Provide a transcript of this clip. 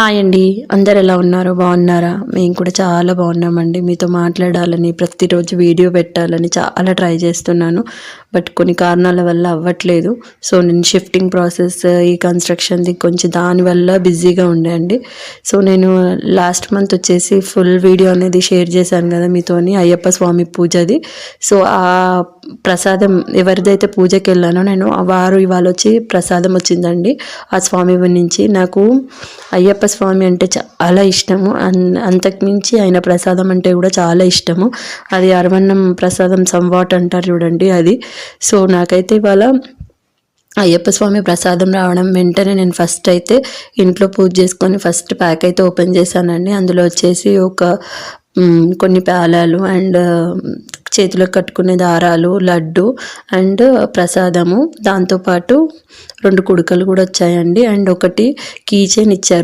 Hi అండి. అందరు ఎలా ఉన్నారు? బాగున్నారా? మేము కూడా చాలా బాగున్నామండి. మీతో మాట్లాడాలని ప్రతిరోజు వీడియో పెట్టాలని చాలా ట్రై చేస్తున్నాను. బట్ కొన్ని కారణాల వల్ల అవ్వట్లేదు. సో నేను షిఫ్టింగ్ ప్రాసెస్ ఈ కన్స్ట్రక్షన్ది కొంచెం దానివల్ల బిజీగా ఉండే అండి. సో నేను లాస్ట్ మంత్ వచ్చేసి ఫుల్ వీడియో అనేది షేర్ చేశాను కదా మీతోని అయ్యప్ప స్వామి పూజది. సో ఆ ప్రసాదం ఎవరిదైతే పూజకి వెళ్ళానో నేను వారు ఇవాళ వచ్చి ప్రసాదం వచ్చిందండి. ఆ స్వామి నుంచి నాకు అయ్యప్ప స్వామి అంటే చాలా ఇష్టము. అన్ అంతకుమించి ఆయన ప్రసాదం అంటే కూడా చాలా ఇష్టము. అది అరవన్నం ప్రసాదం సంవాట్ అంటారు చూడండి అది. సో నాకైతే ఇవాళ అయ్యప్ప స్వామి ప్రసాదం రావడం వెంటనే నేను ఫస్ట్ అయితే ఇంట్లో పూజ చేసుకొని ఫస్ట్ ప్యాక్ అయితే ఓపెన్ చేశానండి. అందులో వచ్చేసి ఒక కొన్ని పేలాలు అండ్ చేతిలో కట్టుకునే దారాలు లడ్డు అండ్ ప్రసాదము. దాంతోపాటు రెండు కుడుకలు కూడా వచ్చాయండి. అండ్ ఒకటి కీ చైన్ ఇచ్చారు.